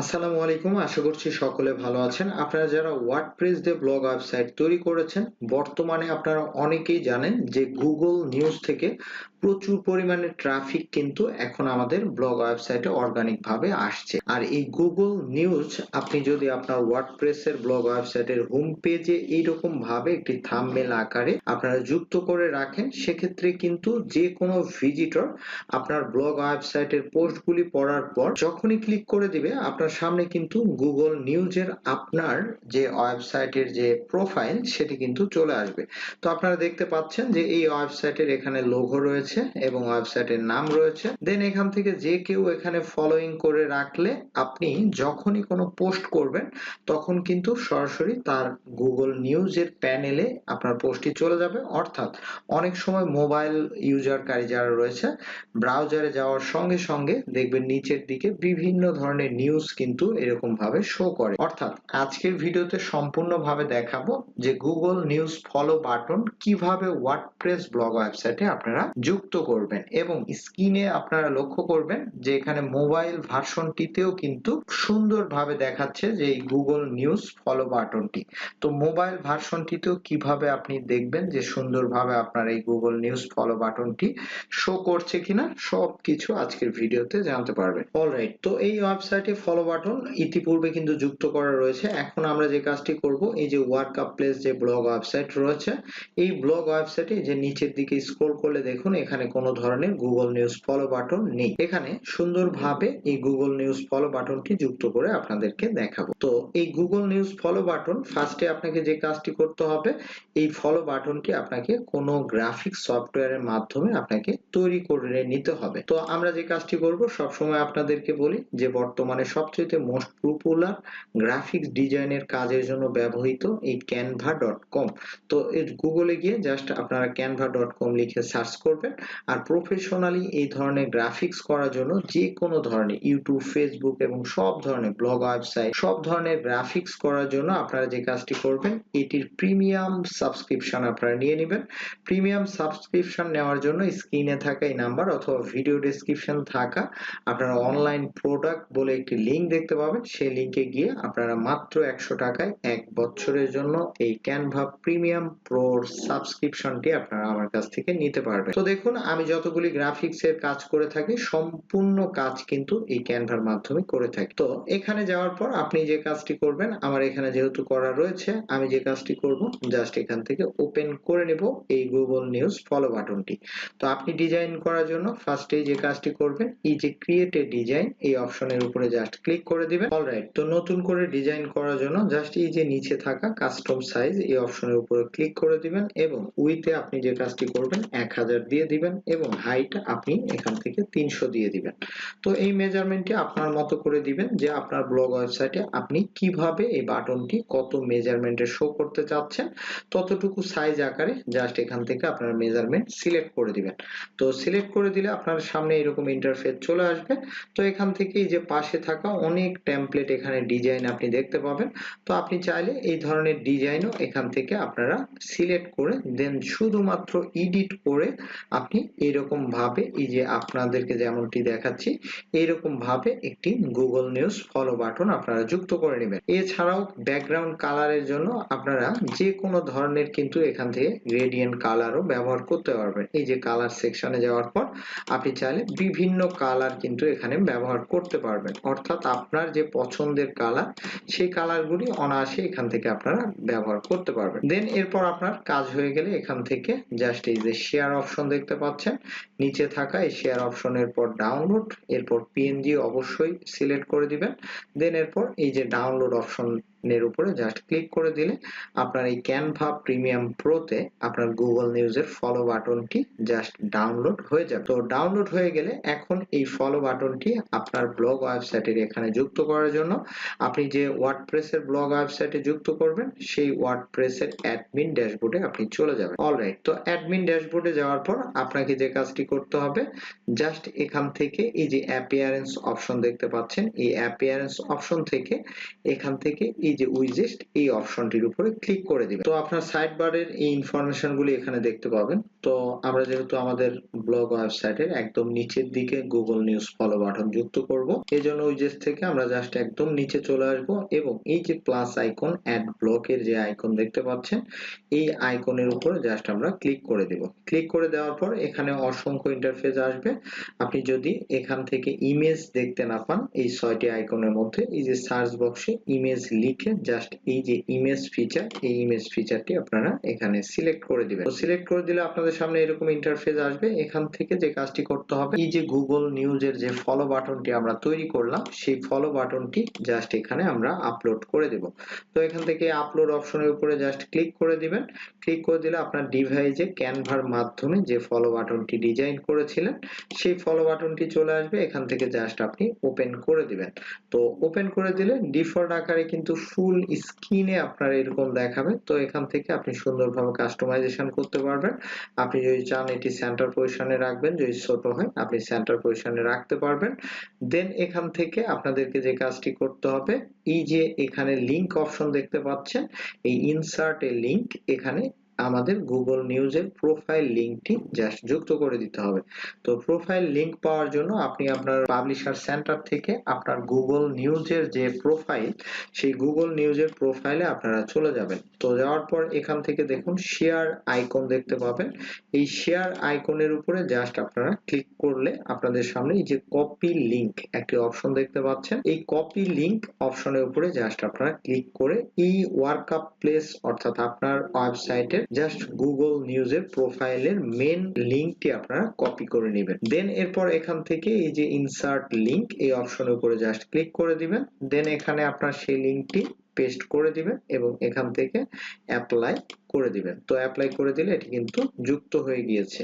আসসালামু আলাইকুম, আশা করছি সকলে ভালো আছেন। আপনারা যারা ওয়ার্ডপ্রেস দিয়ে ব্লগ ওয়েবসাইট তৈরি করেছেন, বর্তমানে আপনারা অনেকেই জানেন যে গুগল নিউজ থেকে প্রচুর পরিমাণে ট্রাফিক কিন্তু এখন আমাদের ব্লগ ওয়েবসাইটে অর্গানিক ভাবে আসছে। আর এই গুগল নিউজ আপনি যদি আপনার ওয়ার্ডপ্রেসের ব্লগ ওয়েবসাইটের হোম পেজে এইরকম ভাবে একটি থাম্বনেল আকারে আপনারা যুক্ত করে রাখেন, সেক্ষেত্রে কিন্তু যে কোনো ভিজিটর আপনার ব্লগ ওয়েবসাইটের পোস্টগুলি পড়ার পর যখনই ক্লিক করে দিবে, আপনার সামনে কিন্তু গুগল নিউজের আপনার যে ওয়েবসাইটের যে প্রোফাইল সেটি কিন্তু চলে আসবে। তো আপনারা দেখতে পাচ্ছেন যে এই ওয়েবসাইটের এখানে লোগো রয়েছে রয়েছে এবং ওয়েবসাইটের নাম রয়েছে। দেন এখান থেকে যে কেউ এখানে ফলোইং করে রাখলে আপনি যখনই কোনো পোস্ট করবেন, তখন কিন্তু সরাসরি তার গুগল নিউজের প্যানেলে আপনার পোস্টটি চলে যাবে। অর্থাৎ অনেক সময় মোবাইল ইউজারকারী যারা রয়েছে ব্রাউজারে যাওয়ার সঙ্গে সঙ্গে দেখবেন নিচের দিকে বিভিন্ন ধরনের নিউজ কিন্তু এরকম ভাবে শো করে। অর্থাৎ আজকের ভিডিওতে সম্পূর্ণভাবে দেখাবো যে গুগল নিউজ ফলো বাটন কীভাবে ওয়ার্ডপ্রেস ব্লগ ওয়েবসাইটে আপনারা যুক্ত করবেন এবং স্ক্রিনে আপনারা লক্ষ্য করবেন যে এখানে মোবাইল ভার্সনটিতেও কিন্তু সুন্দরভাবে দেখাচ্ছে যে এই গুগল নিউজ ফলো বাটনটি তো মোবাইল ভার্সনটিতেও কীভাবে আপনি দেখবেন যে সুন্দরভাবে আপনার এই গুগল নিউজ ফলো বাটনটি শো করছে কিনা সব কিছু আজকের ভিডিওতে জানতে পারবেন। অলরাইট তো এই ওয়েবসাইটে ফলো বাটন ইতিপূর্বে কিন্তু যুক্ত করা রয়েছে। এখন আমরা যে কাজটি করব, এই যে ওয়ার্ক আপ প্লেস যে ব্লগ ওয়েবসাইট রয়েছে, এই ব্লগ ওয়েবসাইটে যে নিচের দিকে স্ক্রল করলে দেখুন এখানে কোনো ধরনের গুগল নিউজ ফলো বাটন নেই। এখানে সুন্দরভাবে এই গুগল নিউজ ফলো বাটনটি যুক্ত করে আপনাদেরকে দেখাবো। তো এই গুগল নিউজ ফলো বাটন ফার্স্টে আপনাকে যে কাজটি করতে হবে, এই ফলো বাটনটি আপনাকে কোনো গ্রাফিক সফটওয়্যারের মাধ্যমে আপনাকে তৈরি করে নিতে হবে। তো আমরা যে কাজটি করব, সবসময় আপনাদেরকে বলি যে বর্তমানে সবচেয়ে মোস্ট পপুলার গ্রাফিক্স ডিজাইনের কাজের জন্য ব্যবহৃত এই ক্যানভা ডট কম তো গুগলে গিয়ে জাস্ট আপনারা ক্যানভা ডট কম লিখে সার্চ করবেন। আর প্রফেশনালি এই ধরনের গ্রাফিক্স করার জন্য যে কোনো ধরনের ইউটিউব ফেসবুক এবং সব ধরনের ব্লগ ওয়েবসাইট সব ধরনের গ্রাফিক্স করার জন্য আপনারা যে কাজটি করবেন, এটির প্রিমিয়াম সাবস্ক্রিপশন আপনারা নিয়ে নেবেন। প্রিমিয়াম সাবস্ক্রিপশন নেওয়ার জন্য স্ক্রিনে থাকা এই নাম্বার অথবা ভিডিও ডেসক্রিপশন থাকা আপনারা অনলাইন প্রোডাক্ট বলে একটি লিঙ্ক দেখতে পাবেন। সেই লিঙ্কে গিয়ে আপনারা মাত্র একশো টাকায় এক বছরের জন্য এই ক্যানভা প্রিমিয়াম প্রো সাবস্ক্রিপশনটি আপনারা আমার কাছ থেকে নিতে পারবেন। তো দেখুন আমি যতগুলি গ্রাফিক্স এর কাজ করে থাকি, সম্পূর্ণ কাজ কিন্তু এই ক্যানভার মাধ্যমে করে থাকি। তো এখানে যাওয়ার পর আপনি যে কাজটি করবেন, আমার এখানে যেহেতু করা রয়েছে, আমি যে কাজটি করব জাস্ট এখান থেকে ওপেন করে নেব এই গুগল নিউজ ফলো বাটনটি তো আপনি ডিজাইন করার জন্য ফার্স্টে যে কাজটি করবেন, এই যে ক্রিয়েট এ ডিজাইন এই অপশনের উপরে জাস্ট ক্লিক করে দিবেন। অলরাইট তো নতুন করে ডিজাইন করার জন্য জাস্ট এই যে নিচে থাকা কাস্টম সাইজ এই অপশনের উপরে ক্লিক করে দিবেন এবং উইথে আপনি যে কাজটি করবেন, এক হাজার দিয়ে দিবেন। এবং হাইট আপনি এখান থেকে তিনশো দিয়ে দিবেন। তো এই মেজারমেন্টটি আপনার মতো করে দিবেন যে আপনার ব্লগ ওয়েবসাইটে আপনি কীভাবে এই বাটনটি কত মেজারমেন্টে শো করতে চাচ্ছেন, ততটুকু সাইজ আকারে জাস্ট এখান থেকে আপনার মেজারমেন্ট সিলেক্ট করে দিবেন। তো সিলেক্ট করে দিলে আপনার সামনে এরকম ইন্টারফেস চলে আসবে। তো এখান থেকে যে পাশে থাকা অনেক টেমপ্লেট এখানে ডিজাইন আপনি দেখতে পাবেন। তো আপনি চাইলে এই ধরনের ডিজাইনও এখান থেকে আপনারা সিলেক্ট করে দেন শুধুমাত্র এডিট করে আপনি এরকম ভাবে, এই যে আপনাদেরকে যেমনটি দেখাচ্ছি এইরকম ভাবে একটি গুগল নিউজ ফলো বাটন আপনারা যুক্ত করে নেবেন। এছাড়াও ব্যাকগ্রাউন্ড কালারের জন্য আপনারা যে কোনো ধরনের কিন্তু এখান থেকে গ্রেডিয়েন্ট কালারও ব্যবহার করতে পারবেন। এই যে কালার সেকশনে যাওয়ার পর আপনি চাইলে বিভিন্ন কালার কিন্তু এখানে ব্যবহার করতে পারবেন। অর্থাৎ আপনার যে পছন্দের কালার সেই কালারগুলি অনায়াসে এখান থেকে আপনারা ব্যবহার করতে পারবেন। দেন এরপর আপনার কাজ হয়ে গেলে এখান থেকে জাস্ট এই যে শেয়ার অপশন দেখতে পাচ্ছেন। নিচে থাকা এই শেয়ার অপশনের পর ডাউনলোড এরপর পিএনজি অবশ্যই সিলেক্ট করে দিবেন। দেন এরপর এই যে ডাউনলোড অপশন এর উপরে জাস্ট ক্লিক করে দিলে আপনার এই ক্যানভা প্রিমিয়াম প্রোতে আপনার গুগল নিউজের ফলো বাটনটি জাস্ট ডাউনলোড হয়ে যাবে। তো ডাউনলোড হয়ে গেলে এখন এই ফলো বাটনটি আপনার ব্লগ ওয়েবসাইটের এখানে যুক্ত করার জন্য আপনি যে ওয়ার্ডপ্রেসের ব্লগ ওয়েবসাইটে যুক্ত করবেন সেই ওয়ার্ডপ্রেসের অ্যাডমিন ড্যাশবোর্ডে আপনি চলে যাবেন। অলরাইট তো অ্যাডমিন ড্যাশবোর্ডে যাওয়ার পর আপনাকে যে কাজটি করতে হবে জাস্ট এখান থেকে এই যে অ্যাপিয়ারেন্স অপশন দেখতে পাচ্ছেন, এই অ্যাপিয়ারেন্স অপশন থেকে এখান থেকে এই যে উইজেস্ট এই অপশনটির উপরে ক্লিক করে দিবেন। তো আপনার সাইড বারের এই ইনফরমেশন গুলি এখানে দেখতে পাবেন। তো আমরা যেহেতু আমাদের ব্লগ ওয়েবসাইটের একদম নিচের দিকে গুগল নিউজ ফলো বাটন যুক্ত করব এই জন্য উইজেস থেকে আমরা জাস্ট একদম নিচে চলে আসব এবং এই যে প্লাস আইকন অ্যাড ব্লকের যে আইকন দেখতে পাচ্ছেন, এই আইকনের উপরে জাস্ট আমরা ক্লিক করে দেব। ক্লিক করে দেওয়ার পর এখানে অসংখ্য ইন্টারফেস আসবে। আপনি যদি এখান থেকে ইমেজ দেখতে না পান, এই ছয়টি আইকনের মধ্যে এই যে সার্চ বক্সে ইমেজ লিখে জাস্ট এই যে ইমেজ ফিচার এই ইমেজ ফিচারটি আপনারা এখানে সিলেক্ট করে দিবেন। তো সিলেক্ট করে দিলে আপনাদের সামনে এরকম ইন্টারফেস আসবে, এখান থেকে যে কাজটি করতে হবে, এই যে গুগল নিউজের যে ফলো বাটনটি আমরা তৈরি করলাম, সেই ফলো বাটনটি জাস্ট এখানে আমরা আপলোড করে দেব। তো এখান থেকে আপলোড অপশনের উপরে জাস্ট ক্লিক করে দিবেন। ক্লিক করে দিলে আপনার ডিভাইসে ক্যানভার মাধ্যমে যে ফলো বাটনটি ডিজাইন করেছিলেন, সেই ফলো বাটনটি চলে আসবে। এখান থেকে জাস্ট আপনি ওপেন করে দিবেন। তো ওপেন করে দিলে ডিফল্ট আকারে কিন্তু ফুল স্ক্রিনে আপনার এরকম দেখাবে। তো এখান থেকে আপনি সুন্দরভাবে কাস্টমাইজেশন করতে পারবেন। আপনি যদি চান এটি সেন্টার পজিশনে রাখবেন, যদি ছোট হয় আপনি সেন্টার পজিশনে রাখতে পারবেন। দেন এখান থেকে আপনাদেরকে যে কাজটি করতে হবে, এই যে এখানে লিংক অপশন দেখতে পাচ্ছেন, এই ইনসার্ট এ লিংক এখানে আমাদের গুগল নিউজের প্রোফাইল লিংকটি জাস্ট যুক্ত করে দিতে হবে। তো প্রোফাইল লিঙ্ক পাওয়ার জন্য আপনি আপনার পাবলিশার সেন্টার থেকে আপনার গুগল নিউজের যে প্রোফাইল সেই গুগল নিউজের প্রোফাইলে আপনারা চলে যাবেন। তো যাওয়ার পর এখান থেকে দেখুন শেয়ার আইকন দেখতে পাবেন। এই শেয়ার আইকনের উপরে জাস্ট আপনারা ক্লিক করলে আপনাদের সামনে এই যে কপি লিঙ্ক একটি অপশন দেখতে পাচ্ছেন। এই কপি লিঙ্ক অপশনের উপরে জাস্ট আপনারা ক্লিক করে এই ওয়ার্কআপ প্লেস অর্থাৎ আপনার ওয়েবসাইটের জাস্ট গুগল নিউজের প্রোফাইলের মেন লিংকটি আপনারা কপি করে নেবেন। দেন এরপর এখান থেকে এই যে ইনসার্ট লিঙ্ক এই অপশনের উপরে জাস্ট ক্লিক করে দিবেন। দেন এখানে আপনার সেই লিংকটি পেস্ট করে দিবেন এবং এখান থেকে অ্যাপ্লাই করে দিবেন। তো অ্যাপ্লাই করে দিলে এটি কিন্তু যুক্ত হয়ে গিয়েছে।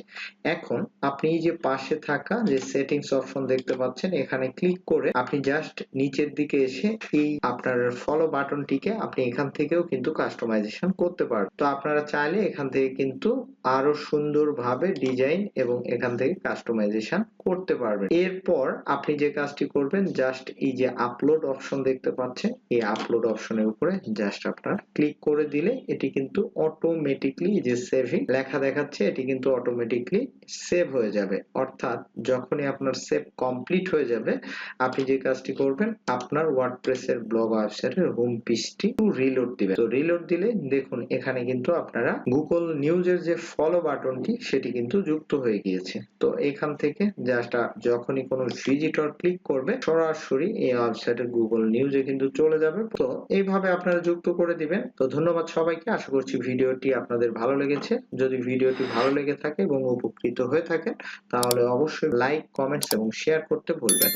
এখন আপনি যে পাশে থাকা যে সেটিংস অপশন দেখতে পাচ্ছেন, এখানে ক্লিক করে আপনি জাস্ট নিচের দিকে এসে এই আপনার ফলো বাটনটিকে আপনি এখান থেকেও কিন্তু কাস্টমাইজেশন করতে পারবেন। তো আপনারা চাইলে এখান থেকে কিন্তু আরও সুন্দরভাবে ডিজাইন এবং এখান থেকে কাস্টমাইজেশন করতে পারবেন। এরপর আপনি যে কাজটি করবেন জাস্ট এই যে আপলোড অপশন দেখতে পাচ্ছেন, এই আপলোড অপশনের উপরে জাস্ট আপনারা ক্লিক করে দিলে এটি কিন্তু অটোমেটিকলি যে সেভিং লেখা দেখাচ্ছে, এটি কিন্তু অটোমেটিকলি সেভ হয়ে যাবে। অর্থাৎ যখনই আপনার সেভ কমপ্লিট হয়ে যাবে, আপনি যে কাজটি করবেন, আপনার ওয়ার্ডপ্রেসের ব্লগ ওয়েবসাইটের হোম পেজটি রিলোড দিবেন। তো রিলোড দিলে দেখুন, এখানে কিন্তু আপনারা গুগল নিউজের যে ফলো বাটনটি সেটি কিন্তু যুক্ত হয়ে গিয়েছে। তো এখান থেকে জাস্ট যখনই কোনো ভিজিটর ক্লিক করবে, সরাসরি এই ওয়েবসাইটের গুগল নিউজে কিন্তু চলে যাবে। তো এইভাবে আপনারা যুক্ত করে দিবেন। তো ধন্যবাদ সবাইকে। আশা করছি ভিডিওটি আপনাদের ভালো লেগেছে। যদি ভিডিওটি ভালো লেগে থাকে এবং উপকৃত হয়ে থাকেন, তাহলে অবশ্যই লাইক, কমেন্টস এবং শেয়ার করতে ভুলবেন।